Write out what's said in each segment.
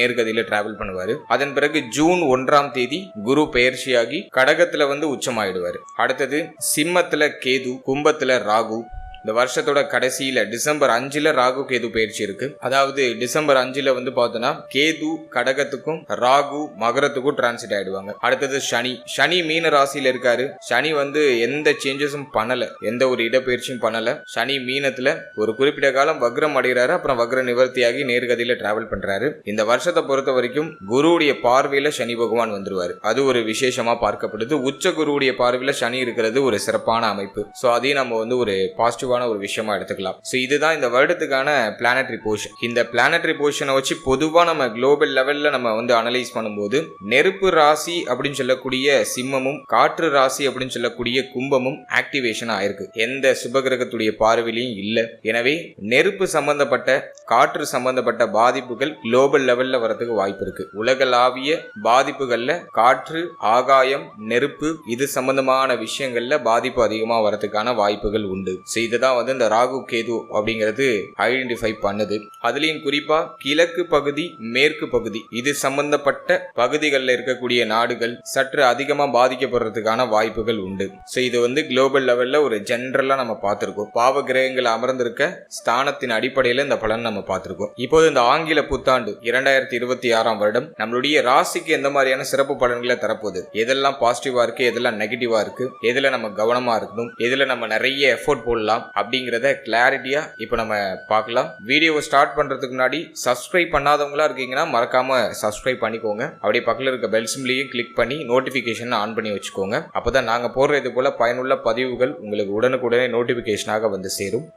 நேர்கதியில travel பண்ணுவாரு. அதன் பிறகு ஜூன் ஒன்றாம் தேதி குரு பெயர்ச்சியாகி கடகத்துல வந்து உச்சமாயிடுவாரு. அடுத்தது சிம்மத்துல கேது கும்பத்துல ராகு இந்த வருஷத்தோட கடைசியில டிசம்பர் அஞ்சுல ராகு கேது பயிற்சி இருக்கு. அதாவது டிசம்பர் அஞ்சுல வந்து பார்த்தோன்னா கேது கடகத்துக்கும் ராகு மகரத்துக்கும் டிரான்சிட் ஆயிடுவாங்க. அடுத்தது சனி. சனி மீன ராசியில இருக்காரு. சனி வந்து எந்த சேஞ்சஸும் பண்ணல. எந்த ஒரு இடப்பெயர்ச்சியும் பண்ணல. சனி மீனத்துல ஒரு குறிப்பிட்ட காலம் வக்ரம் அடைகிறாரு. அப்புறம் வக்ர நிவர்த்தியாகி நேர்கதியில டிராவல் பண்றாரு. இந்த வருஷத்தை பொறுத்த வரைக்கும் குருவுடைய பார்வையில சனி பகவான் வந்துருவாரு. அது ஒரு விசேஷமா பார்க்கப்படுது. உச்ச குருவுடைய பார்வையில சனி இருக்கிறது ஒரு சிறப்பான அமைப்பு. ஸோ அதையும் நம்ம வந்து ஒரு பாசிட்டிவ் பாசிட்டிவான ஒரு விஷயமா எடுத்துக்கலாம். ஸோ இதுதான் இந்த வருடத்துக்கான பிளானட்ரி போர்ஷன் இந்த பிளானட்ரி போர்ஷனை வச்சு பொதுவாக நம்ம குளோபல் லெவல்ல நம்ம வந்து அனலைஸ் பண்ணும்போது நெருப்பு ராசி அப்படின்னு சொல்லக்கூடிய சிம்மமும் காற்று ராசி அப்படின்னு சொல்லக்கூடிய கும்பமும் ஆக்டிவேஷன் ஆயிருக்கு எந்த சுபகிரகத்துடைய பார்வையிலையும் இல்லை. எனவே நெருப்பு சம்பந்தப்பட்ட காற்று சம்பந்தப்பட்ட பாதிப்புகள் குளோபல் லெவல்ல வரதுக்கு வாய்ப்பு இருக்கு. உலகளாவிய பாதிப்புகள்ல காற்று ஆகாயம் நெருப்பு இது சம்பந்தமான விஷயங்கள்ல பாதிப்பு அதிகமாக வரதுக்கான வாய்ப்புகள் உண்டு. ஸோ தான் வந்து இந்த ராகு கேது அப்படிங்கிறது ஐடென்டிஃபை பண்ணுது. அதுலயும் குறிப்பா கிழக்கு பகுதி மேற்கு பகுதி. இது சம்பந்தப்பட்ட பகுதிகளில் இருக்கக்கூடிய நாடுகள் சற்று அதிகமா பாதிக்கப்படுறதுக்கான வாய்ப்புகள் உண்டு. ஸோ இது வந்து குளோபல் லெவல்ல ஒரு ஜென்ரலா நம்ம பார்த்துருக்கோம். பாவ கிரகங்கள் அமர்ந்திருக்க ஸ்தானத்தின் அடிப்படையில் இந்த பலன் நம்ம பார்த்துருக்கோம். இப்போது இந்த ஆங்கில புத்தாண்டு இரண்டாயிரத்தி இருபத்தி ஆறாம் வருடம் நம்மளுடைய ராசிக்கு எந்த மாதிரியான சிறப்பு பலன்களை தரப்போகுது? எதெல்லாம் பாசிட்டிவா இருக்கு எதெல்லாம் நெகட்டிவா இருக்கு? எதுல நம்ம கவனமா இருக்கணும்? எதுல நம்ம நிறைய எஃபோர்ட் போடலாம்? அப்படிங்கிறத கிளாரிட்டியா இப்போ நம்ம பார்க்கலாம். வீடியோவை ஸ்டார்ட் பண்றதுக்கு முன்னாடி சப்ஸ்கிரைப் பண்ணாதவங்களா இருக்கீங்கன்னா மறக்காம சப்ஸ்கிரைப் பண்ணிக்கோங்க. அப்படியே பக்கத்தில் இருக்க பெல் சிம்லையும் கிளிக் பண்ணி நோட்டிஃபிகேஷன் ஆன் பண்ணி வச்சுக்கோங்க. அப்பதான் நாங்க போடுற இது போல பயனுள்ள பதிவுகள் உங்களுக்கு உடனுக்குடனே நோட்டிஃபிகேஷனாக வந்து சேரும்.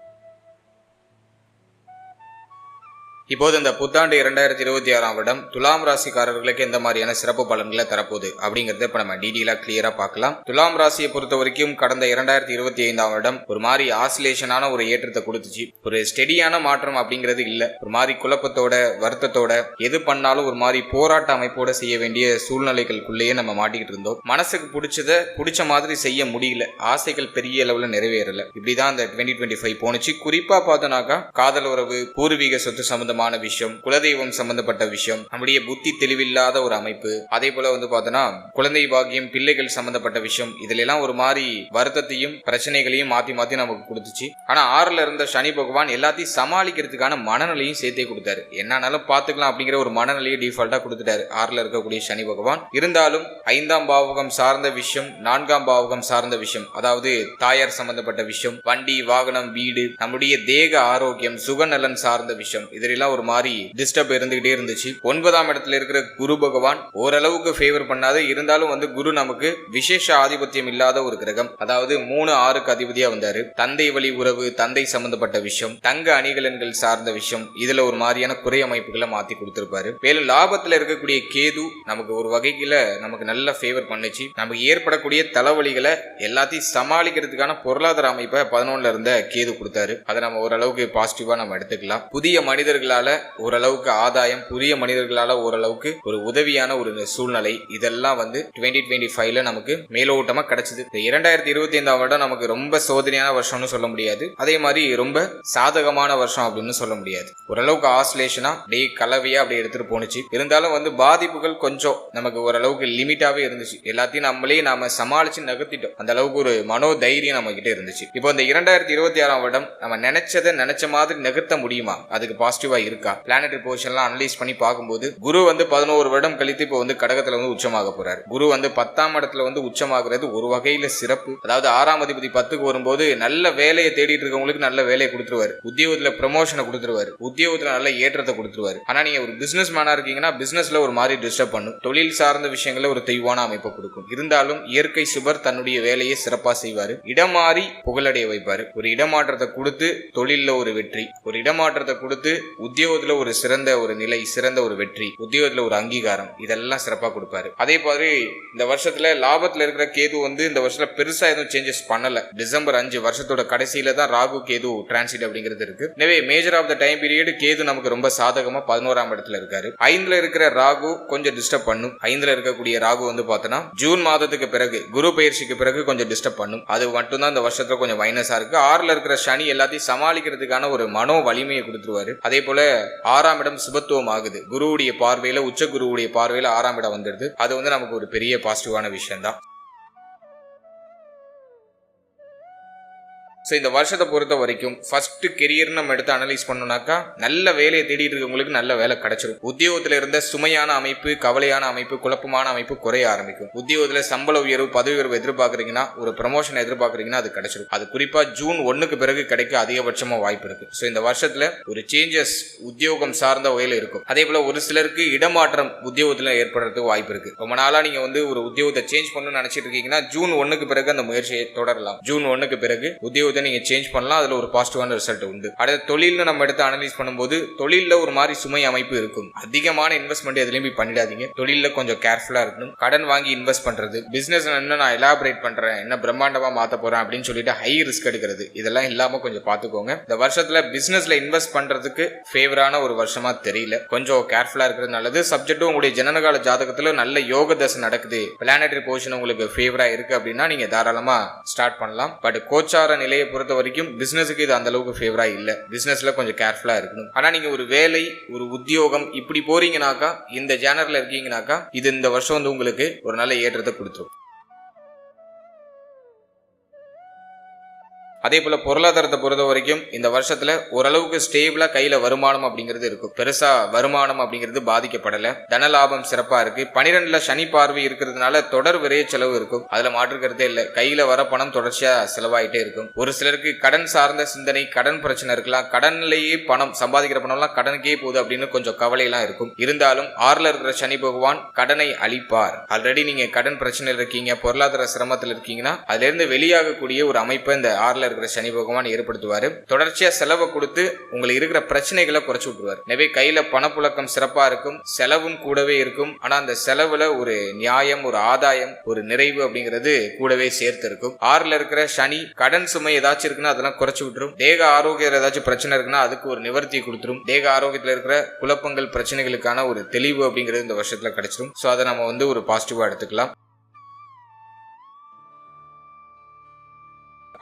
இப்போது இந்த புத்தாண்டு இரண்டாயிரத்தி இருபத்தி ஆறாம் வருடம் துலாம் ராசிக்காரர்களுக்கு எந்த மாதிரியான சிறப்பு பலன்களை தரப்போகுது அப்படிங்கறத இப்ப நம்ம டீடெயிலா கிளியரா பார்க்கலாம். துலாம் ராசியை பொறுத்த வரைக்கும் கடந்த இரண்டாயிரத்தி இருபத்தி ஐந்தாம் வருடம் ஒரு மாதிரி ஆசிலேஷனான ஒரு ஏற்றத்தை கொடுத்துச்சு. ஒரு ஸ்டெடியான மாற்றம் அப்படிங்கிறது இல்ல. ஒரு மாதிரி குழப்பத்தோட வருத்தத்தோட எது பண்ணாலும் ஒரு மாதிரி போராட்ட அமைப்போட செய்ய வேண்டிய சூழ்நிலைகளுக்குள்ளேயே நம்ம மாட்டிக்கிட்டு இருந்தோம். மனசுக்கு பிடிச்சத பிடிச்ச மாதிரி செய்ய முடியல. ஆசைகள் பெரிய அளவுல நிறைவேறல. இப்படிதான் அந்த டுவெண்ட்டி டுவெண்ட்டி ஃபைவ் போனுச்சு குறிப்பா பார்த்தோம்னாக்கா காதல் உறவு பூர்வீக சொத்து சம்பந்தமான விஷயம் குலதெய்வம் சம்பந்தப்பட்ட விஷயம் நம்முடைய புத்தி தெளிவில்லாத ஒரு அமைப்பு. அதே போல வந்து பார்த்தோன்னா குழந்தை பாக்கியம் பிள்ளைகள் சம்பந்தப்பட்ட விஷயம் இதுல எல்லாம் ஒரு மாதிரி வருத்தத்தையும் பிரச்சனைகளையும் மாத்தி மாத்தி நமக்கு கொடுத்துச்சு. ஆனா ஆறுல இருந்த சனி பகவான் எல்லாத்தையும் சமாளிக்கிறதுக்கான மனநிலையும் சேர்த்தே கொடுத்தாரு. என்னன்னாலும் பாத்துக்கலாம் அப்படிங்கிற ஒரு மனநிலையை டிஃபால்ட்டா கொடுத்துட்டாரு. ஆறுல இருக்கக்கூடிய சனி பகவான். இருந்தாலும் ஐந்தாம் பாவகம் சார்ந்த விஷயம் நான்காம் பாவகம் சார்ந்த விஷயம் அதாவது தாயார் சம்பந்தப்பட்ட விஷயம் வண்டி வாகனம் வீடு நம்முடைய தேக ஆரோக்கியம் சுகநலன் சார்ந்த விஷயம் இதில் எல்லாம் ஒரு மாதிரி டிஸ்டர்ப் இருந்துகிட்டே இருந்துச்சு. ஒன்பதாம் இடத்துல இருக்கிற குரு பகவான் ஓரளவுக்கு ஃபேவர் பண்ணாது இருந்தாலும் வந்து குரு நமக்கு விசேஷ ஆதிபத்தியம் இல்லாத ஒரு கிரகம். அதாவது மூணு ஆறுக்கு அதிபதியா வந்தாரு. தந்தை வழி உறவு தந்தை சம்பந்தப்பட்ட விஷயம் தங்க அணிகலன்கள் சார்ந்த விஷயம் இதுல ஒரு மாதிரியான குறை அமைப்புகளை மாத்தி கொடுத்திருப்பாரு. மேலும் லாபத்துல இருக்கக்கூடிய கேது நமக்கு ஒரு வகையில நமக்கு நல்ல ஃபேவர் பண்ணுச்சு. நமக்கு ஏற்படக்கூடிய தலைவலிகளை எல்லாத்தையும் சமாளிக்கிறதுக்கான பொருளாதார அமைப்பை பதினொன்னுல இருந்த கேது கொடுத்தாரு. அதை நம்ம ஓரளவுக்கு பாசிட்டிவா நம்ம எடுத்துக்கலாம். புதிய மனிதர்களால ஓரளவுக்கு ஆதாயம் புதிய மனிதர்களால ஓரளவுக்கு ஒரு உதவியான ஒரு சூழ்நிலை இதெல்லாம் வந்து டுவெண்ட்டி டுவெண்ட்டி ஃபைவ்ல நமக்கு மேலோட்டமா கிடைச்சது. இந்த இரண்டாயிரத்தி இருபத்தி ஐந்தாம் வருடம் நமக்கு ரொம்ப சோதனையான வருஷம்னு சொல்ல முடியாது. அதே மாதிரி ரொம்ப சாதகமான வருஷம் அப்படின்னு சொல்ல முடியாது. ஓரளவுக்கு ஆஸ்லேஷனா அப்படியே கலவையா அப்படி எடுத்துட்டு போனுச்சு இருந்தாலும் வந்து பாதிப்புகள் கொஞ்சம் நமக்கு ஓரளவுக்கு லிமிட்டாவே இருந்துச்சு. எல்லாத்தையும் நம்மளே நாம சமாளிச்சு நகர்த்திட்டோம். அந்த அளவுக்கு ஒரு மனோ தைரியம் நம்ம கிட்ட இருந்துச்சு. இப்போ இந்த இரண்டாயிரத்தி இருபத்தி ஆறாம் வருடம் நம்ம நினைச்சதை நினைச்ச மாதிரி நகர்த்த முடியுமா? அதுக்கு பாசிட்டிவா இருக்கா? பிளானட்டரி பொசிஷன்லாம் அனலைஸ் பண்ணி பார்க்கும்போது குரு வந்து பதினோரு வருடம் கழித்து இப்போ வந்து கடகத்துல வந்து உச்சமாக போறாரு. குரு வந்து பத்தாம் இடத்துல வந்து உச்சமாகிறது ஒரு வகையில சிறப்பு. அதாவது ஆறாம் அதிபதி பத்துக்கு வரும்போது நல்ல வேலையை தேடிட்டு இருக்கவங்களுக்கு நல்ல வேலையை கொடுத்துருவாரு. உத்தியோகத்துல ப்ரமோஷனை கொடுத்துருவாரு. உத்தியோகத்துல நல்ல ஏற்றத்தை கொடுத்துருவாரு. ஆனா நீங்க ஒரு பிசினஸ் மேனா இருக்கீங்கன்னா பிசினஸ்ல ஒரு மாதிரி டிஸ்டர்ப் பண்ணும். தொழில் சார்ந்த விஷயங்கள ஒரு தெய்வான அமைப்பை கொடுக்கும். இருந்தாலும் இயற்கை சுபர் தன்னுடைய வேலையை சிறப்பா செய்வாரு. இடம் மாறி புகழடைய வைப்பாரு. ஒரு இடமாற்றத்தை கொடுத்து தொழில்ல ஒரு வெற்றி. ஒரு இடமாற்றத்தை கொடுத்து உத்தியோகத்துல ஒரு சிறந்த ஒரு நிலை சிறந்த ஒரு வெற்றி உத்தியோகத்துல ஒரு அங்கீகாரம் இதெல்லாம் சிறப்பா கொடுப்பாரு. அதே மாதிரி இந்த வருஷத்துல லாபத்துல இருக்கிற கேது வந்து இந்த வருஷத்துல பெருசா எதுவும் சேஞ்சஸ் பண்ணல. டிசம்பர் அஞ்சு வருஷத்தோட கடைசியில தான் ராகு கேது டிரான்சிட் அப்படிங்கிறது இருக்கு. எனவே major of the time period Ketu நமக்கு ரொம்ப சாதகமா பதினோராம் இடத்துல இருக்காரு. ஐந்துல இருக்கிற ராகு கொஞ்சம் டிஸ்டர்ப் பண்ணும். ஐந்துல இருக்கக்கூடிய ராகு வந்து பார்த்தோன்னா ஜூன் மாதத்துக்கு பிறகு குரு பயிற்சிக்கு பிறகு கொஞ்சம் டிஸ்டர்ப் பண்ணும். அது மட்டும்தான் இந்த வருஷத்துல கொஞ்சம் மைனஸா இருக்கு. ஆறுல இருக்கிற சனி எல்லாத்தையும் சமாளிக்கிறதுக்கான ஒரு மனோ வலிமையை கொடுத்துருவாரு. அதே போல ஆறாம் இடம் சுபத்துவம் ஆகுது. குருவுடைய பார்வையில உச்ச குருவுடைய பார்வையில ஆறாம் இடம் வந்துடுது. அது வந்து நமக்கு ஒரு பெரிய பாசிட்டிவான விஷயம் தான் ஸோ இந்த வருஷத்தை பொறுத்த வரைக்கும் ஃபர்ஸ்ட் கெரியர் நம்ம எடுத்து அனலைஸ் பண்ணோம்னாக்கா நல்ல வேலையை தேடிட்டு இருக்கவங்களுக்கு நல்ல வேலை கிடைச்சிரும். உத்தியோகத்தில் இருந்த சுமையான அமைப்பு கவலையான அமைப்பு குழப்பமான அமைப்பு குறைய ஆரம்பிக்கும். உத்தியோகத்தில் சம்பள உயர்வு பதவி உயர்வு எதிர்பார்க்குறீங்கன்னா ஒரு ப்ரமோஷன் எதிர்பார்க்குறீங்கன்னா அது கிடைச்சிரும். அது குறிப்பாக ஜூன் ஒன்றுக்கு பிறகு கிடைக்க அதிகபட்சமாக வாய்ப்பு இருக்கு. ஸோ இந்த வருஷத்தில் ஒரு சேஞ்சஸ் உத்தியோகம் சார்ந்த வகையில் இருக்கும். அதே போல் ஒரு சிலருக்கு இடமாற்றம் உத்தியோகத்தில் ஏற்படுறதுக்கு வாய்ப்பு இருக்கு. ரொம்ப நாளாக நீங்கள் வந்து ஒரு உத்தியோகத்தை சேஞ்ச் பண்ணணும்னு நினச்சிட்டு இருக்கீங்கன்னா ஜூன் ஒன்றுக்கு பிறகு அந்த முயற்சியை தொடரலாம். ஜூன் ஒன்றுக்கு பிறகு உத்தியோக உத்தியோகத்தை நீங்க சேஞ்ச் பண்ணலாம். அதுல ஒரு பாசிட்டிவான ரிசல்ட் உண்டு. அடுத்த தொழில்னு நம்ம எடுத்து அனலைஸ் பண்ணும்போது தொழிலில் ஒரு மாதிரி சுமை அமைப்பு இருக்கும். அதிகமான இன்வெஸ்ட்மெண்ட் எதுலையும் போய் பண்ணிடாதீங்க. தொழில்ல கொஞ்சம் கேர்ஃபுல்லா இருக்கணும். கடன் வாங்கி இன்வெஸ்ட் பண்றது. பிஸ்னஸ் என்ன நான் எலாபரேட் பண்றேன்? என்ன பிரம்மாண்டமா மாற்ற போகிறேன் அப்படின்னு சொல்லிட்டு ஹை ரிஸ்க் எடுக்கிறது. இதெல்லாம் இல்லாமல் கொஞ்சம் பார்த்துக்கோங்க. இந்த வருஷத்துல பிஸ்னஸில் இன்வெஸ்ட் பண்றதுக்கு ஃபேவரான ஒரு வருஷமா தெரியல. கொஞ்சம் கேர்ஃபுல்லா இருக்கிறது நல்லது. சப்ஜெக்டும் உங்களுடைய ஜனனகால ஜாதகத்தில் நல்ல யோக தசை நடக்குது. பிளானட்டரி பொசிஷன் உங்களுக்கு ஃபேவராக இருக்கு அப்படின்னா நீங்கள் தாராளமாக ஸ்டார்ட் பண்ணலாம். பட் கோச்சார நிலையை பொறுத்த வரைக்கும் பிஸ்னஸுக்கு இது அந்த அளவுக்கு ஃபேவரா இல்ல. பிசினஸ்ல கொஞ்சம் கேர்ஃபுல்லா இருக்கணும். ஆனா நீங்க ஒரு வேலை ஒரு உத்தியோகம் இப்படி போறீங்கனாக்கா இந்த ஜேனரில் இருக்கீங்கனாக்கா இது இந்த வருஷம் வந்து உங்களுக்கு ஒரு நல்ல ஏற்றத்தை கொடுத்துரும். அதே போல் பொருளாதாரத்தை பொறுத்த வரைக்கும் இந்த வருஷத்தில் ஓரளவுக்கு ஸ்டேபிளாக கையில் வருமானம் அப்படிங்கிறது இருக்கும் பெருசாக வருமானம் அப்படிங்கிறது பாதிக்கப்படலை. தன லாபம் சிறப்பாக இருக்குது பனிரெண்டில் சனி பார்வை இருக்கிறதுனால தொடர் விரைய செலவு இருக்கும். அதில் மாற்றுக்கிறதே இல்லை. கையில் வர பணம் தொடர்ச்சியாக செலவாயிட்டே இருக்கும். ஒரு சிலருக்கு கடன் சார்ந்த சிந்தனை கடன் பிரச்சனை இருக்கலாம். கடன்லேயே பணம் சம்பாதிக்கிற பணம்லாம் கடனுக்கே போகுது அப்படின்னு கொஞ்சம் கவலையெல்லாம் இருக்கும். இருந்தாலும் ஆறில் இருக்கிற சனி பகவான் கடனை அழிப்பார் ஆல்ரெடி நீங்கள் கடன் பிரச்சனையில் இருக்கீங்க பொருளாதார சிரமத்தில் இருக்கீங்கன்னா அதுலேருந்து வெளியாகக்கூடிய ஒரு அமைப்பை இந்த ஆறில் இருக்கிற சனி பகவான் ஏற்படுத்துவாரு. தொடர்ச்சியா செலவை கொடுத்து உங்களுக்கு இருக்கிற பிரச்சனைகளை குறைச்சு விட்டுருவார். எனவே கையில பணப்புழக்கம் சிறப்பா இருக்கும். செலவும் கூடவே இருக்கும். ஆனா அந்த செலவுல ஒரு நியாயம் ஒரு ஆதாயம் ஒரு நிறைவு அப்படிங்கிறது கூடவே சேர்த்து இருக்கும். ஆறுல இருக்கிற சனி கடன் சுமை ஏதாச்சும் இருக்குன்னா அதெல்லாம் குறைச்சு விட்டுரும். தேக ஆரோக்கியம் ஏதாச்சும் பிரச்சனை இருக்குன்னா அதுக்கு ஒரு நிவர்த்தி கொடுத்துரும். தேக ஆரோக்கியத்துல இருக்கிற குழப்பங்கள் பிரச்சனைகளுக்கான ஒரு தெளிவு அப்படிங்கிறது இந்த வருஷத்துல கிடைச்சிரும். ஸோ அதை நம்ம வந்து ஒரு பாசிட்டிவா எடுத்துக்கலாம்.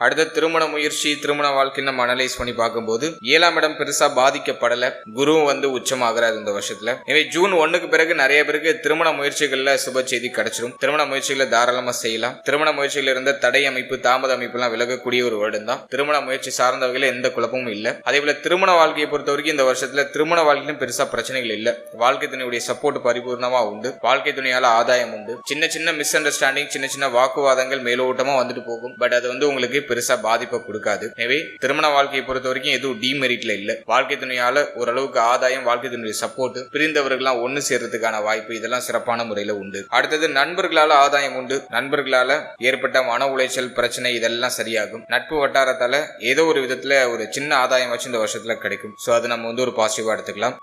அடுத்த திருமண முயற்சி திருமண வாழ்க்கைன்னு நம்ம அனலைஸ் பண்ணி பார்க்கும்போது ஏழாம் இடம் பெருசா பாதிக்கப்படல. குருவும் வந்து உச்சமாகிறார் இந்த வருஷத்துல. எனவே ஜூன் ஒண்ணுக்கு பிறகு நிறைய பேருக்கு திருமண முயற்சிகள்ல சுப செய்தி கிடைச்சிரும். திருமண முயற்சிகளை தாராளமா செய்யலாம். திருமண முயற்சிகள் இருந்த தடை அமைப்பு தாமத அமைப்பு எல்லாம் விலகக்கூடிய ஒரு வருடம் தான். திருமண முயற்சி சார்ந்த வகையில எந்த குழப்பமும் இல்ல. அதே போல திருமண வாழ்க்கையை பொறுத்த வரைக்கும் இந்த வருஷத்துல திருமண வாழ்க்கையிலும் பெருசா பிரச்சனைகள் இல்ல. வாழ்க்கை துணையுடைய சப்போர்ட் பரிபூர்ணமா உண்டு. வாழ்க்கை துணையால ஆதாயம் உண்டு. சின்ன சின்ன மிஸ் அண்டர்ஸ்டாண்டிங் சின்ன சின்ன வாக்குவாதங்கள் மேலோட்டமா வந்துட்டு போகும். பட் அது வந்து உங்களுக்கு பெருசா பாதிப்பை கொடுக்காது. எனவே திருமண வாழ்க்கையை பொறுத்த வரைக்கும் எதுவும் டிமெரிட்ல இல்ல. வாழ்க்கை துணையால ஓரளவுக்கு ஆதாயம் வாழ்க்கை துணையுடைய சப்போர்ட் பிரிந்தவர்கள்லாம் ஒன்னு சேர்றதுக்கான வாய்ப்பு இதெல்லாம் சிறப்பான முறையில உண்டு. அடுத்தது நண்பர்களால ஆதாயம் உண்டு. நண்பர்களால ஏற்பட்ட மன உளைச்சல் பிரச்சனை இதெல்லாம் சரியாகும். நட்பு வட்டாரத்தால ஏதோ ஒரு விதத்துல ஒரு சின்ன ஆதாயம் வச்சு இந்த வருஷத்துல கிடைக்கும். ஸோ அது நம்ம வந்து ஒரு பாசிட்டிவா எடுத்துக்கலாம்.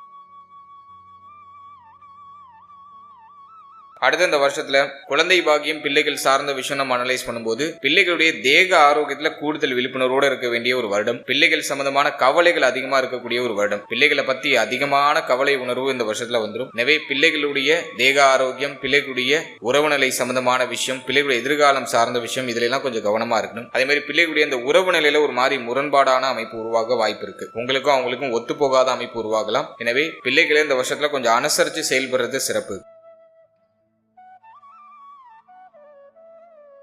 அடுத்த இந்த வருஷத்துல குழந்தை பாக்கியம் பிள்ளைகள் சார்ந்த விஷயம் நம்ம அனலைஸ் பண்ணும்போது பிள்ளைகளுடைய தேக ஆரோக்கியத்துல கூடுதல் விழிப்புணர்வோடு இருக்க வேண்டிய ஒரு வருடம். பிள்ளைகள் சம்பந்தமான கவலைகள் அதிகமா இருக்கக்கூடிய ஒரு வருடம். பிள்ளைகளை பத்தி அதிகமான கவலை உணர்வு இந்த வருஷத்துல வந்துடும் எனவே பிள்ளைகளுடைய தேக ஆரோக்கியம் பிள்ளைகளுடைய உறவுநிலை சம்பந்தமான விஷயம் பிள்ளைகளுடைய எதிர்காலம் சார்ந்த விஷயம் இதுல எல்லாம் கொஞ்சம் கவனமா இருக்கணும். அதே மாதிரி பிள்ளைகளுடைய இந்த உறவு நிலையில ஒரு மாதிரி முரண்பாடான அமைப்பு உருவாக வாய்ப்பு இருக்கு. உங்களுக்கும் அவங்களுக்கும் ஒத்து போகாத அமைப்பு உருவாகலாம். எனவே பிள்ளைகளை இந்த வருஷத்துல கொஞ்சம் அனுசரிச்சு செயல்படுறது சிறப்பு.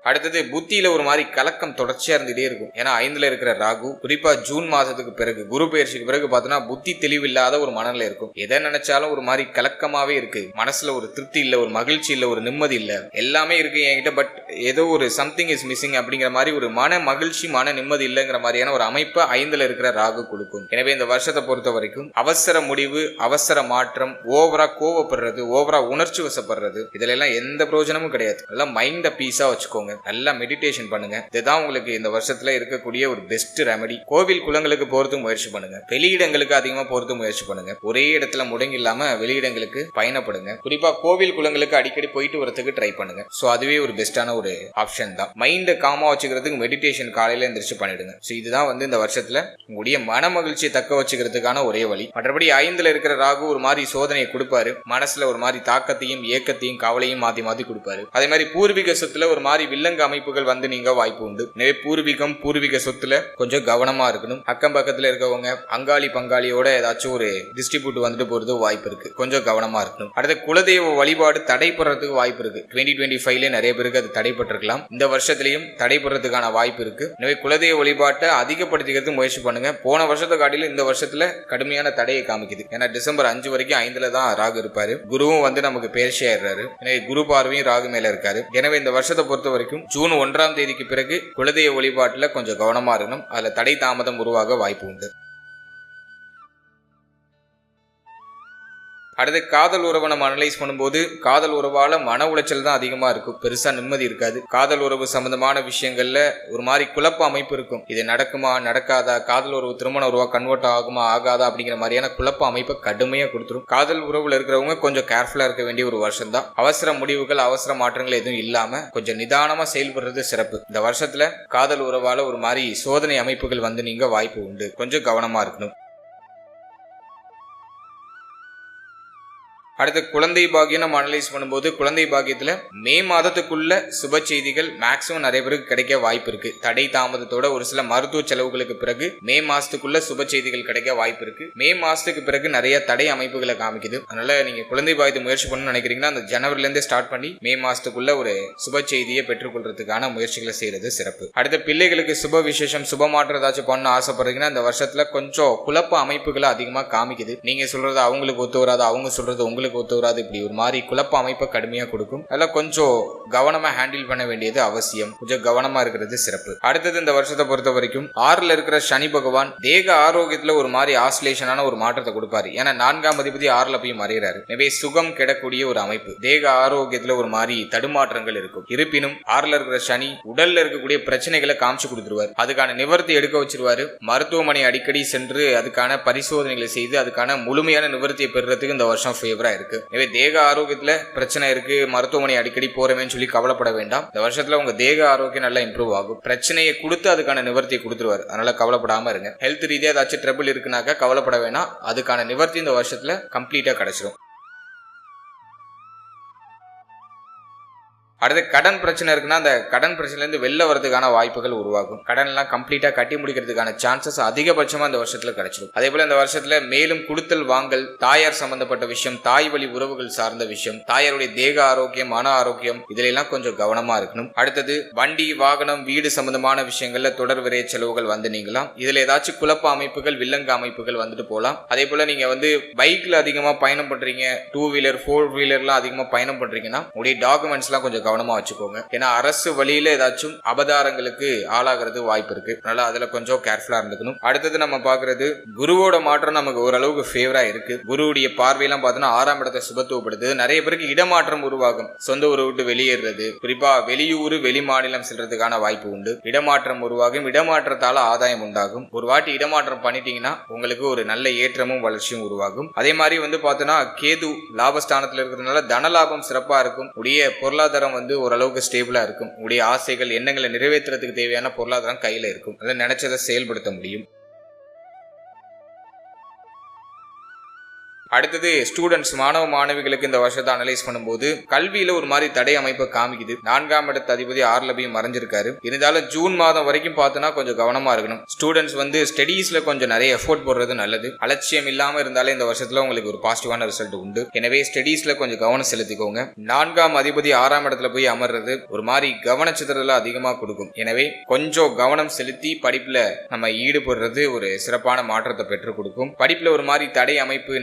அடுத்தது புத்தியில ஒரு மாதிரி கலக்கம் தொடர்ச்சியா இருந்துட்டே இருக்கும். ஏன்னா ஐந்துல இருக்கிற ராகு குறிப்பா ஜூன் மாசத்துக்கு பிறகு குரு பயிற்சிக்கு பிறகு பார்த்தோன்னா புத்தி தெளிவில்லாத ஒரு மனநிலை இருக்கும். எதை நினைச்சாலும் ஒரு மாதிரி கலக்கமாவே இருக்கு. மனசுல ஒரு திருப்தி இல்ல ஒரு மகிழ்ச்சி இல்ல ஒரு நிம்மதி இல்ல. எல்லாமே இருக்கு என்கிட்ட பட் ஏதோ ஒரு சம்திங் இஸ் மிஸ்ஸிங் அப்படிங்கிற மாதிரி ஒரு மன மகிழ்ச்சி மன நிம்மதி இல்லைங்கிற மாதிரியான ஒரு அமைப்பை ஐந்துல இருக்கிற ராகு கொடுக்கும். எனவே இந்த வருஷத்தை பொறுத்த வரைக்கும் அவசர முடிவு அவசர மாற்றம் ஓவரா கோவப்படுறது ஓவரா உணர்ச்சி வசப்படுறது இதுல எல்லாம் எந்த பிரயோஜனமும் கிடையாது. நல்லா மைண்ட பீஸா வச்சுக்கோங்க. நல்லா மெடிடேஷன் பண்ணுங்க. இதுதான் உங்களுக்கு இந்த வருஷத்துல இருக்கக்கூடிய ஒரு பெஸ்ட் ரெமெடி கோவில் குளங்களுக்கு போறதுக்கு முயற்சி பண்ணுங்க. வெளியிடங்களுக்கு அதிகமா போறதுக்கு முயற்சி பண்ணுங்க. ஒரே இடத்துல முடங்கி இல்லாம வெளியிடங்களுக்கு பயணப்படுங்க. குறிப்பா கோவில் குளங்களுக்கு அடிக்கடி போயிட்டு வரதுக்கு ட்ரை பண்ணுங்க. சோ அதுவே ஒரு பெஸ்டான ஒரு ஆப்ஷன் தான். மைண்டை காமா வச்சுக்கிறதுக்கு மெடிடேஷன் காலையில எந்திரிச்சு பண்ணிடுங்க. ஸோ இதுதான் வந்து இந்த வருஷத்துல உங்களுடைய மன மகிழ்ச்சியை தக்க வச்சுக்கிறதுக்கான ஒரே வழி. மற்றபடி ஐந்துல இருக்கிற ராகு ஒரு மாதிரி சோதனையை கொடுப்பாரு. மனசுல ஒரு மாதிரி தாக்கத்தையும் ஏக்கத்தையும் கவலையும் மாத்தி மாத்தி கொடுப்பாரு. அதே மாதிரி பூர்வீக சொத்துல ஒரு மாதிரி வில்லங்க அமைப்புகள் வந்து நீங்க வாய்ப்பு உண்டு. எனவே பூர்வீகம் பூர்வீக சொத்துல கொஞ்சம் கவனமா இருக்கணும். அக்கம் பக்கத்துல இருக்கவங்க அங்காளி பங்காளியோட ஏதாச்சும் ஒரு டிஸ்ட்ரிபியூட் வந்துட்டு போறது வாய்ப்பு இருக்கு. கொஞ்சம் கவனமா இருக்கணும். அடுத்து குலதெய்வ வழிபாடு தடைப்படுறதுக்கு வாய்ப்பு இருக்கு. டுவெண்ட்டி டுவெண்ட்டி ஃபைவ்ல நிறைய பேருக்கு அது தடைப்பட்டிருக்கலாம். இந்த வருஷத்துலயும் தடைப்படுறதுக்கான வாய்ப்பு இருக்கு. எனவே குலதெய்வ வழிபாட்டை அதிகப்படுத்திக்கிறது முயற்சி பண்ணுங்க. போன வருஷத்தை காட்டிலும் இந்த வருஷத்துல கடுமையான தடையை காமிக்குது. ஏன்னா டிசம்பர் அஞ்சு வரைக்கும் ஐந்துல தான் ராகு இருப்பாரு. குருவும் வந்து நமக்கு பயிற்சி ஆயிடுறாரு எனவே குரு பார்வையும் ராகு மேல இருக்காரு. எனவே இந்த வருஷத்தை பொறுத்த வரைக்கும் ஜூன் ஒன்றாம் தேதிக்கு பிறகு குலதெய்வ வழிபாட்டில் கொஞ்சம் கவனமா இருக்கணும். அதில் தடை தாமதம் உருவாக வாய்ப்பு உண்டு. அடுத்து காதல் உறவை நம்ம அனலைஸ் பண்ணும்போது காதல் உறவால மன உளைச்சல் தான் அதிகமா இருக்கும். பெருசா நிம்மதி இருக்காது. காதல் உறவு சம்பந்தமான விஷயங்கள்ல ஒரு மாதிரி குழப்ப அமைப்பு இருக்கும். இது நடக்குமா நடக்காதா காதல் உறவு திருமண உறவா கன்வெர்ட் ஆகுமா ஆகாதா அப்படிங்கிற மாதிரியான குழப்ப அமைப்பை கடுமையா கொடுத்துரும். காதல் உறவுல இருக்கிறவங்க கொஞ்சம் கேர்ஃபுல்லா இருக்க வேண்டிய ஒரு வருஷம் தான். அவசர முடிவுகள் அவசர மாற்றங்கள் எதுவும் இல்லாம கொஞ்சம் நிதானமா செயல்படுறது சிறப்பு. இந்த வருஷத்துல காதல் உறவால ஒரு மாதிரி சோதனை அமைப்புகள் வந்து நீங்க வாய்ப்பு உண்டு. கொஞ்சம் கவனமா இருக்கணும். அடுத்து குழந்தை பாக்கியம் நம்ம அனலைஸ் பண்ணும்போது குழந்தை பாக்கியத்தில் மே மாதத்துக்குள்ள சுப செய்திகள் மேக்ஸிமம் நிறைய பேருக்கு கிடைக்க வாய்ப்பு இருக்கு. தடை தாமதத்தோட ஒரு சில மருத்துவ செலவுகளுக்கு பிறகு மே மாசத்துக்குள்ள சுப செய்திகள் கிடைக்க வாய்ப்பு இருக்கு. மே மாசத்துக்கு பிறகு நிறைய தடை அமைப்புகளை காமிக்குது. அதனால நீங்க குழந்தை பாக்கியத்தை முயற்சி பண்ணணும்னு நினைக்கிறீங்கன்னா அந்த ஜனவரில இருந்தே ஸ்டார்ட் பண்ணி மே மாசத்துக்குள்ள ஒரு சுப செய்தியை பெற்றுக்கொள்றதுக்கான முயற்சிகளை செய்யறது சிறப்பு. அடுத்த பிள்ளைகளுக்கு சுப விசேஷம் சுப மாற்றம் ஏதாச்சும் பண்ண ஆசைப்படுறீங்கன்னா இந்த வருஷத்துல கொஞ்சம் குழப்ப அமைப்புகளை அதிகமாக காமிக்குது. நீங்க சொல்றது அவங்களுக்கு ஒத்து வராது அவங்க சொல்றது உங்களுக்கு ஒத்து வராது இப்படி ஒரு மாதிரி குழப்ப அமைப்பை கடுமையா கொடுக்கும். அதெல்லாம் கொஞ்சம் கவனமா ஹேண்டில் பண்ண வேண்டியது அவசியம். கொஞ்சம் கவனமா இருக்கிறது சிறப்பு. அடுத்தது இந்த வருஷத்தை பொறுத்த வரைக்கும் ஆறுல இருக்கிற சனி பகவான் தேக ஆரோக்கியத்துல ஒரு மாதிரி ஆசிலேஷனான ஒரு மாற்றத்தை கொடுப்பாரு. ஏன்னா நான்காம் அதிபதி ஆறுல போய் மறைகிறாரு எனவே சுகம் கிடக்கூடிய ஒரு அமைப்பு. தேக ஆரோக்கியத்தில் ஒரு மாதிரி தடுமாற்றங்கள் இருக்கும். இருப்பினும் ஆறுல இருக்கிற சனி உடல்ல இருக்கக்கூடிய பிரச்சனைகளை காமிச்சு கொடுத்துருவார். அதுக்கான நிவர்த்தி எடுக்க வச்சிருவாரு. மருத்துவமனை அடிக்கடி சென்று அதுக்கான பரிசோதனைகளை செய்து அதுக்கான முழுமையான நிவர்த்தியை பெறுறதுக்கு இந்த வருஷம் ஃபேவரா இருக்கு. எனவே தேக ஆரோக்கியத்துல பிரச்சனை இருக்கு. மருத்துவமனை அடிக்கடி போறவேன்னு சொல்லி கவலைப்பட வேண்டாம். இந்த வருஷத்துல உங்க தேக ஆரோக்கியம் நல்லா இம்ப்ரூவ் ஆகும். பிரச்சனையை கொடுத்து அதுக்கான நிவர்த்தியை கொடுத்துருவாரு. அதனால கவலைப்படாம இருங்க. ஹெல்த் ரீதியா ஏதாச்சும் ட்ரபிள் இருக்குனாக்கா கவலைப்பட வேணாம். அதுக்கான நிவர்த்தி இந்த வருஷத்துல கம்ப்ளீட்டா கிடைச்சிரும். அடுத்து கடன் பிரச்சனை இருக்குன்னா அந்த கடன் பிரச்சனைலேருந்து வெளில வரதுக்கான வாய்ப்புகள் உருவாகும். கடன்லாம் கம்ப்ளீட்டாக கட்டி முடிக்கிறதுக்கான சான்சஸ் அதிகபட்சமாக இந்த வருஷத்தில் கிடைச்சிடும். அதே போல் இந்த வருஷத்தில் மேலும் கொடுத்தல் வாங்கல் தாயார் சம்பந்தப்பட்ட விஷயம் தாய் வழி உறவுகள் சார்ந்த விஷயம் தாயாருடைய தேக ஆரோக்கியம் மன ஆரோக்கியம் இதிலெல்லாம் கொஞ்சம் கவனமாக இருக்கணும். அடுத்தது வண்டி வாகனம் வீடு சம்பந்தமான விஷயங்களில் தொடர் விரைய செலவுகள் வந்து நீங்களாம் இதில் ஏதாச்சும் குழப்ப அமைப்புகள் வில்லங்க அமைப்புகள் வந்துட்டு போகலாம் அதே போல் நீங்கள் வந்து பைக்கில் அதிகமாக பயணம் பண்ணுறீங்க டூ வீலர் ஃபோர் வீலர்லாம் அதிகமாக பயணம் பண்ணுறீங்கன்னா உங்களுடைய டாக்குமெண்ட்ஸ்லாம் கொஞ்சம் கொஞ்சம் கவனமா வச்சுக்கோங்க. ஏன்னா அரசு வழியில ஏதாச்சும் அபதாரங்களுக்கு ஆளாகிறது வாய்ப்பு இருக்கு. அதனால அதுல கொஞ்சம் கேர்ஃபுல்லா இருந்துக்கணும். அடுத்தது நம்ம பாக்குறது குருவோட மாற்றம் நமக்கு ஓரளவுக்கு ஃபேவரா இருக்கு. குருவுடைய பார்வையெல்லாம் பார்த்தோன்னா ஆறாம் இடத்தை சுபத்துவப்படுது நிறைய பேருக்கு இடமாற்றம் உருவாகும். சொந்த ஊரை விட்டு வெளியேறது. குறிப்பா வெளியூர் வெளி மாநிலம் செல்றதுக்கான வாய்ப்பு உண்டு. இடமாற்றம் உருவாகும். இடமாற்றத்தால ஆதாயம் உண்டாகும். ஒரு வாட்டி இடமாற்றம் பண்ணிட்டீங்கன்னா உங்களுக்கு ஒரு நல்ல ஏற்றமும் வளர்ச்சியும் உருவாகும். அதே மாதிரி வந்து பார்த்தோன்னா கேது லாபஸ்தானத்தில் இருக்கிறதுனால தன லாபம் சிறப்பா இருக்கும். உடைய பொருளாதாரம் வந்து ஓரளவுக்கு ஸ்டேபிளாக இருக்கும். உடைய ஆசைகள் எண்ணங்களை நிறைவேற்றுறதுக்கு தேவையான பொருளாதாரம் கையில் இருக்கும். அதில் நினச்சதை செயல்படுத்த முடியும். அடுத்தது ஸ்டூடெண்ட்ஸ் மாணவ மாணவிகளுக்கு இந்த வருஷத்தை அனலைஸ் பண்ணும்போது கல்வியில ஒரு மாதிரி தடை அமைப்பை காமிக்குது. நான்காம் இடத்து அதிபதி ஆறுல போய் மறைஞ்சிருக்காரு. இருந்தாலும் ஜூன் மாதம் வரைக்கும் பார்த்தோன்னா கொஞ்சம் கவனமா இருக்கணும். ஸ்டூடெண்ட்ஸ் வந்து ஸ்டடீஸ்ல கொஞ்சம் நிறைய எஃபோர்ட் போடுறது நல்லது. அலட்சியம் இல்லாம இருந்தாலே இந்த வருஷத்துல உங்களுக்கு ஒரு பாசிட்டிவான ரிசல்ட் உண்டு. எனவே ஸ்டடீஸ்ல கொஞ்சம் கவனம் செலுத்திக்கோங்க. நான்காம் அதிபதி ஆறாம் இடத்துல போய் அமர்றது ஒரு மாதிரி கவனச்சிதறல அதிகமா கொடுக்கும். எனவே கொஞ்சம் கவனம் செலுத்தி படிப்புல நம்ம ஈடுபடுறது ஒரு சிறப்பான மாற்றத்தை பெற்றுக் கொடுக்கும். படிப்புல ஒரு மாதிரி தடை அமைப்பு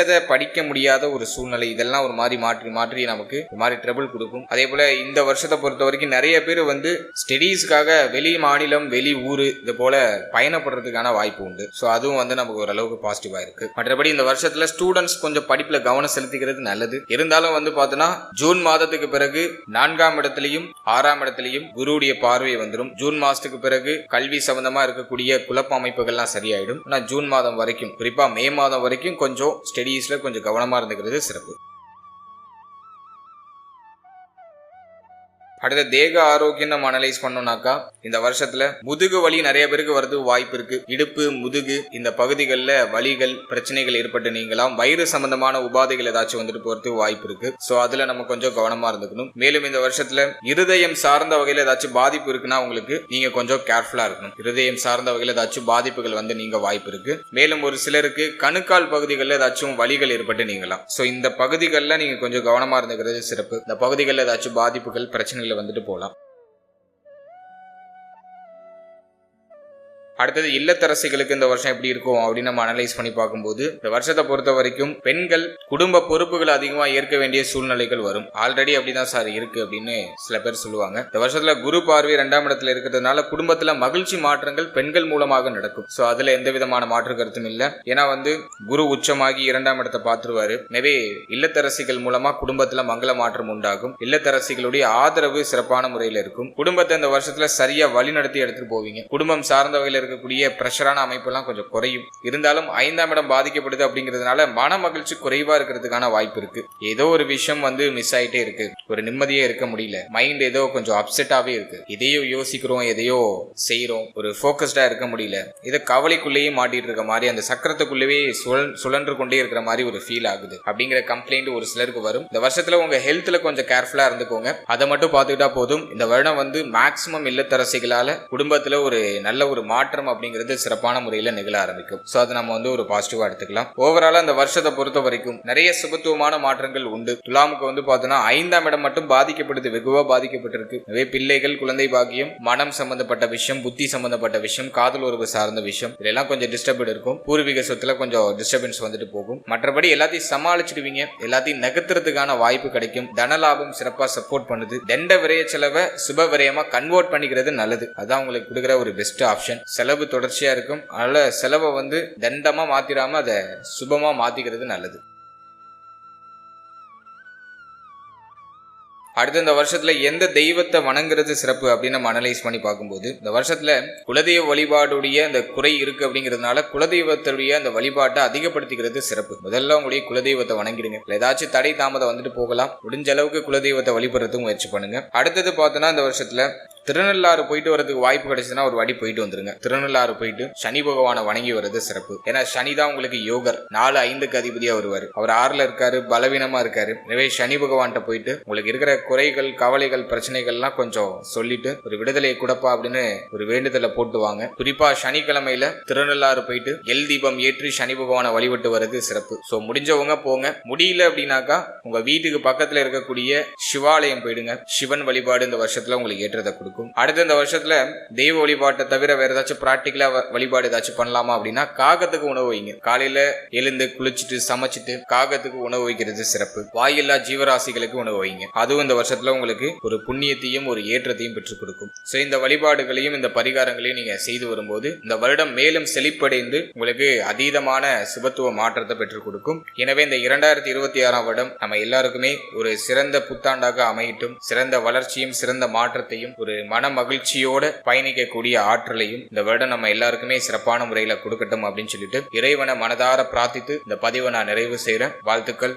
படித்ததை படிக்க முடியாத ஒரு சூழ்நிலை இதெல்லாம் ஒரு மாதிரி மாற்றி மாற்றி நமக்கு ஒரு மாதிரி ட்ரபிள் கொடுக்கும். அதே போல இந்த வருஷத்தை பொறுத்த வரைக்கும் நிறைய பேர் வந்து ஸ்டடீஸ்க்காக வெளி மாநிலம் வெளி ஊர் இது போல பயணப்படுறதுக்கான வாய்ப்பு உண்டு. ஸோ அதுவும் வந்து நமக்கு ஓரளவுக்கு பாசிட்டிவாக இருக்கு. மற்றபடி இந்த வருஷத்துல ஸ்டூடெண்ட்ஸ் கொஞ்சம் படிப்புல கவனம் செலுத்திக்கிறது நல்லது. இருந்தாலும் வந்து பார்த்தோன்னா ஜூன் மாதத்துக்கு பிறகு நான்காம் இடத்துலையும் ஆறாம் இடத்துலையும் குருவுடைய பார்வை வந்துடும் ஜூன் மாதத்துக்கு பிறகு கல்வி சம்பந்தமா இருக்கக்கூடிய குழப்ப அமைப்புகள்லாம் சரியாயிடும். ஆனால் ஜூன் மாதம் வரைக்கும் குறிப்பாக மே மாதம் வரைக்கும் கொஞ்சம் ஸ்டடீஸில் கொஞ்சம் கவனமா இருந்துக்கிறது சிறப்பு அடுத்த தேக ஆரோக்கியம் நம்ம அனலைஸ் பண்ணோம்னாக்கா இந்த வருஷத்துல முதுகு வலி நிறைய பேருக்கு வரது வாய்ப்பு இருக்கு. இடுப்பு முதுகு இந்த பகுதிகளில் வலிகள் பிரச்சனைகள் ஏற்பட்டு நீங்களாம் வயிறு சம்பந்தமான உபாதைகள் ஏதாச்சும் வந்துட்டு போறதுக்கு வாய்ப்பு இருக்கு. ஸோ அதுல நம்ம கொஞ்சம் கவனமா இருந்துக்கணும். மேலும் இந்த வருஷத்துல இருதயம் சார்ந்த வகையில் ஏதாச்சும் பாதிப்பு இருக்குன்னா உங்களுக்கு நீங்க கொஞ்சம் கேர்ஃபுல்லா இருக்கணும். இருதயம் சார்ந்த வகையில் ஏதாச்சும் பாதிப்புகள் வந்து நீங்க வாய்ப்பு இருக்கு. மேலும் ஒரு சிலருக்கு கணுக்கால் பகுதிகளில் ஏதாச்சும் வலிகள் ஏற்பட்டு நீங்களாம். ஸோ இந்த பகுதிகளில் நீங்க கொஞ்சம் கவனமா இருந்துக்கிறது சிறப்பு. இந்த பகுதிகளில் ஏதாச்சும் பாதிப்புகள் பிரச்சனைகள் வந்துட்டு போகலாம் அடுத்தது இல்லத்தரசிகளுக்கு இந்த வருஷம் எப்படி இருக்கும் அப்படின்னு நம்ம அனலைஸ் பண்ணி பார்க்கும்போது இந்த வருஷத்தை பொறுத்த வரைக்கும் பெண்கள் குடும்ப பொறுப்புகள் அதிகமா ஏற்க வேண்டிய சூழ்நிலைகள் வரும். ஆல்ரெடி அப்படிதான் சார் இருக்கு அப்படின்னு சில பேர் சொல்லுவாங்க. இந்த வருஷத்துல குரு பார்வை ரெண்டாம் இடத்துல இருக்கிறதுனால குடும்பத்துல மகிழ்ச்சி மாற்றங்கள் பெண்கள் மூலமாக நடக்கும். சோ அதுல எந்த விதமான மாற்று கருத்தும் இல்ல. ஏன்னா வந்து குரு உச்சமாகி இரண்டாம் இடத்தை பார்த்துருவாரு. எனவே இல்லத்தரசிகள் மூலமா குடும்பத்துல மங்கள மாற்றம் உண்டாகும். இல்லத்தரசிகளுடைய ஆதரவு சிறப்பான முறையில் இருக்கும். குடும்பத்தை இந்த வருஷத்துல சரியா வழி நடத்தி எடுத்துட்டு போவீங்க. குடும்பம் சார்ந்த வகையில் இருக்கக்கூடிய ப்ரெஷரான அமைப்பெல்லாம் கொஞ்சம் குறையும். இருந்தாலும் ஐந்தாம் இடம் பாதிக்கப்படுது அப்படிங்கிறதுனால மன மகிழ்ச்சி குறைவா இருக்கிறதுக்கான வாய்ப்பு இருக்கு. ஏதோ ஒரு விஷயம் வந்து மிஸ் ஆயிட்டே இருக்கு. ஒரு நிம்மதியே இருக்க முடியல. மைண்ட் ஏதோ கொஞ்சம் அப்செட்டாவே இருக்கு. எதையோ யோசிக்கிறோம் எதையோ செய்யறோம் ஒரு ஃபோக்கஸ்டா இருக்க முடியல. இதை கவலைக்குள்ளேயே மாட்டிட்டு இருக்க மாதிரி அந்த சக்கரத்துக்குள்ளேயே சுழல் சுழன்று கொண்டே இருக்கிற மாதிரி ஒரு ஃபீல் ஆகுது. அப்படிங்கிற கம்ப்ளைண்ட் ஒரு சிலருக்கு வரும். இந்த வருஷத்துல உங்க ஹெல்த்ல கொஞ்சம் கேர்ஃபுல்லா இருந்துக்கோங்க. அதை மட்டும் பார்த்துக்கிட்டா போதும். இந்த வருடம் வந்து மேக்சிமம் இல்லத்தரசிகளால குடும்பத்துல ஒரு நல்ல ஒரு மாற்றம் அப்படிங்கிறது சிறப்பான முறையில் நிகழ ஆரம்பிக்கும். ஸோ அதை நம்ம வந்து ஒரு பாசிட்டிவா எடுத்துக்கலாம். ஓவரால அந்த வருஷத்தை பொறுத்த வரைக்கும் நிறைய சுபத்துவமான மாற்றங்கள் உண்டு. துலாமுக்கு வந்து பார்த்தோன்னா ஐந்தாம் இடம் மட்டும் பாதிக்கப்படுது வெகுவா பாதிக்கப்பட்டிருக்கு. நிறைய பிள்ளைகள் குழந்தை பாக்கியம் மனம் சம்பந்தப்பட்ட விஷயம் புத்தி சம்பந்தப்பட்ட விஷயம் காதல் உறவு சார்ந்த விஷயம் இதெல்லாம் கொஞ்சம் டிஸ்டர்பட் இருக்கும் பூர்வீக சொத்துல கொஞ்சம் டிஸ்டர்பன்ஸ் வந்துட்டு போகும். மற்றபடி எல்லாத்தையும் சமாளிச்சிடுவீங்க. எல்லாத்தையும் நகர்த்துறதுக்கான வாய்ப்பு கிடைக்கும். தன லாபம் சிறப்பா சப்போர்ட் பண்ணுது. தண்ட விரைய செலவை சுப விரயமா கன்வெர்ட் பண்ணிக்கிறது நல்லது. அதான் உங்களுக்கு கொடுக்குற ஒரு பெஸ்ட் ஆப்ஷன் செலவு செலவு தொடர்ச்சியாக இருக்கும். அதனால் செலவை வந்து தண்டமாக மாற்றிடாமல் அதை சுபமாக மாற்றிக்கிறது நல்லது. அடுத்து இந்த வருஷத்துல எந்த தெய்வத்தை வணங்குறது சிறப்பு அப்படின்னு நம்ம அனலைஸ் பண்ணி பார்க்கும்போது இந்த வருஷத்துல குலதெய்வ வழிபாடுடைய அந்த குறை இருக்கு அப்படிங்கிறதுனால குலதெய்வத்துடைய அந்த வழிபாட்டை அதிகப்படுத்திக்கிறது சிறப்பு. முதல்ல உங்களுடைய குலதெய்வத்தை வணங்கிடுங்க. ஏதாச்சும் தடை தாமதம் வந்துட்டு போகலாம். முடிஞ்ச அளவுக்கு குலதெய்வத்தை வழிபடுறதுக்கு முயற்சி பண்ணுங்க. அடுத்தது பார்த்தோன்னா இந்த வருஷத்துல திருநள்ளாறு போயிட்டு வரதுக்கு வாய்ப்பு கிடைச்சதுன்னா ஒரு வாடி போயிட்டு வந்துருங்க. திருநள்ளாறு போயிட்டு சனி பகவானை வணங்கி வர்றது சிறப்பு. ஏன்னா சனி தான் உங்களுக்கு யோகர். நாலு ஐந்துக்கு அதிபதியா வருவார். அவர் ஆறுல இருக்காரு பலவீனமா இருக்காரு. எனவே சனி பகவான்கிட்ட போயிட்டு உங்களுக்கு இருக்கிற குறைகள் கவலைகள் பிரச்சனைகள்லாம் கொஞ்சம் சொல்லிட்டு ஒரு விடுதலை கொடுப்பா அப்படின்னு ஒரு வேண்டுதலை போட்டுவாங்க. குறிப்பா சனிக்கிழமையில திருநள்ளாறு போயிட்டு எல் தீபம் ஏற்றி சனி பகவானை வழிபட்டு வர்றது சிறப்பு. ஸோ முடிஞ்சவங்க போங்க. முடியல அப்படின்னாக்கா உங்க வீட்டுக்கு பக்கத்துல இருக்கக்கூடிய சிவாலயம் போயிடுங்க. சிவன் வழிபாடு இந்த வருஷத்துல உங்களுக்கு ஏற்றதை கொடுக்கும். அடுத்த இந்த வருஷத்துல தெய்வ வழிபாட்டை தவிர வேற ஏதாச்சும் பிராக்டிக்கலா வழிபாடு ஏதாச்சும் பண்ணலாமா அப்படின்னா காகத்துக்கு உணவு வைங்க. காலையில எழுந்து குளிச்சுட்டு சமைச்சிட்டு காகத்துக்கு உணவு வைக்கிறது சிறப்பு. வாயில்லா ஜீவராசிகளுக்கு உணவு வைங்க. அதுவும் இந்த வருஷத்துல உங்களுக்கு ஒரு புண்ணியத்தையும் ஒரு ஏற்றத்தையும் பெற்றுக் கொடுக்கும். ஸோ இந்த வழிபாடுகளையும் இந்த பரிகாரங்களையும் நீங்க செய்து வரும்போது இந்த வருடம் மேலும் செழிப்படைந்து உங்களுக்கு அதீதமான சுபத்துவ மாற்றத்தை பெற்றுக் கொடுக்கும். எனவே இந்த இரண்டாயிரத்தி இருபத்தி ஆறாம் வருடம் நம்ம எல்லாருக்குமே ஒரு சிறந்த புத்தாண்டாக அமையட்டும். சிறந்த வளர்ச்சியும் சிறந்த மாற்றத்தையும் ஒரு மன மகிழ்ச்சியோட பயணிக்கக்கூடிய ஆற்றலையும் இந்த வருடம் நம்ம எல்லாருக்குமே சிறப்பான முறையில கொடுக்கட்டும் அப்படின்னு சொல்லிட்டு இறைவனை மனதார பிரார்த்தித்து இந்த பதிவை நான் நிறைவு செய்யறேன் வாழ்த்துக்கள்.